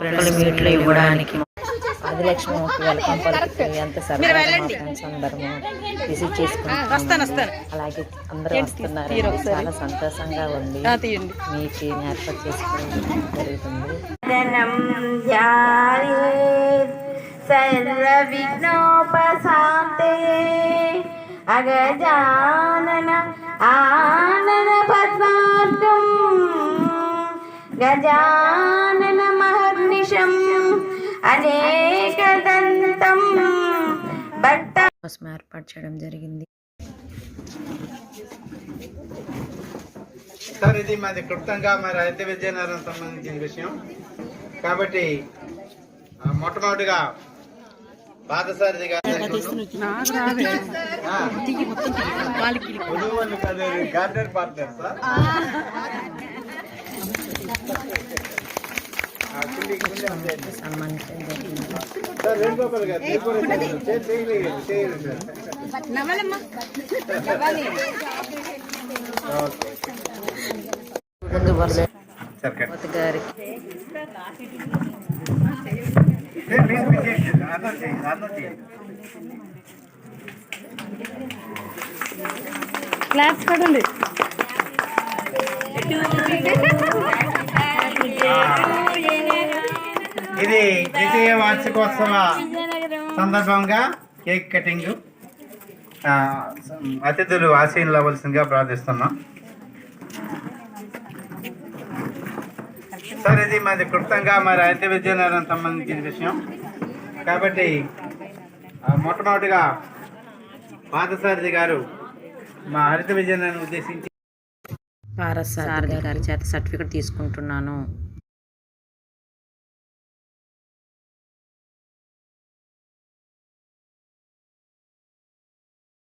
ఒకళ్ళు మీట్లో ఇవ్వడానికి ఆదిలక్ష్మి వెల్కమ్ పలుకుతుంది ఎంత సరదాగా ఫ్రెండ్స్ అందరము విజిట్ చేసుకుంటాం అలాగే అందరూ వస్తున్నారు చాలా సంతోషంగా ఉంది. మీకు ఏర్పాటు చేసుకోవడం జరుగుతుంది. అగజానన ఆనన గజానన అనేకదంతం భక్త కోసం ఏర్పాటు చేయడం జరిగింది. సార్ ఇది మాది క్లుప్తంగా మరి అయితే విద్యానగరం సంబంధించిన విషయం. కాబట్టి మొట్టమొదటిగా ఇది గార్డెన్ పార్ట్నర్ సార్. సన్మానించడం ముందు గారికి క్లాస్ పడండి ద్వితీయ వార్షికోత్సవ సందర్భంగా కేక్ కటింగ్ అతిథులు ఆశీనులు అవ్వాల్సిందిగా ప్రార్థిస్తున్నాం. సార్ ఇది మాది క్లుప్తంగా మరి అయితే విద్యానగరం సంబంధించిన విషయం. కాబట్టి మొట్టమొదటిగా పాదసారథి గారు మా హరిత విజయనగరం ఉద్దేశించి పారసారథి గారి చేత సర్టిఫికెట్ తీసుకుంటున్నాను.